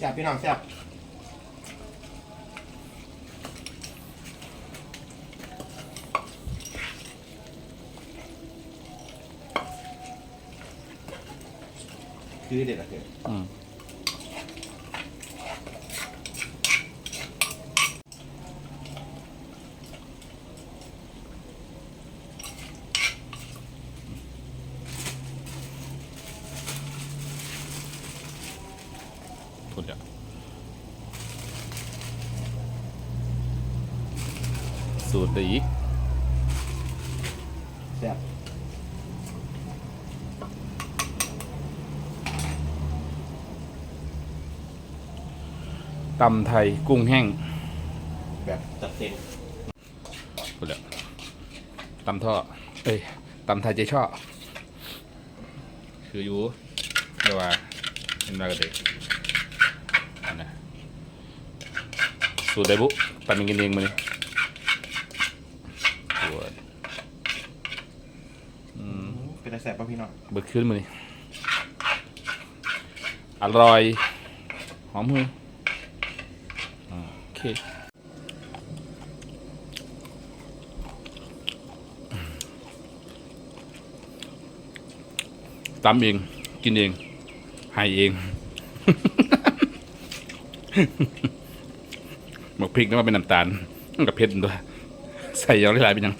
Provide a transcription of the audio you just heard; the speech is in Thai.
ซ่บพี่น้องแซ่บคือเด็ดอะเกิดอืม พูดแล้วสูตรดีอีกแซ่บตำไทยกุ้งแห้ง แบบจัดเต็มพูดแล้วตำท่อ เอ้ยตำไทยใจชอบ คืออยู่เรียกว่าเป็นมากระเดกอันนะ สูตรไดบุปั่นเป็นกินเองมาเลยปวดอืมเป็นอะไรแซ่บป่ะพี่น้องเบิดขึ้นมาเลยอร่อย หอมมืออ่าโอเคตำเอง กินเอง ให้เอง หมกพริกนี่ว่าเป็นน้ำตาลมันกับเผ็ดด้วยใส่ยองหลายๆเป็นยัง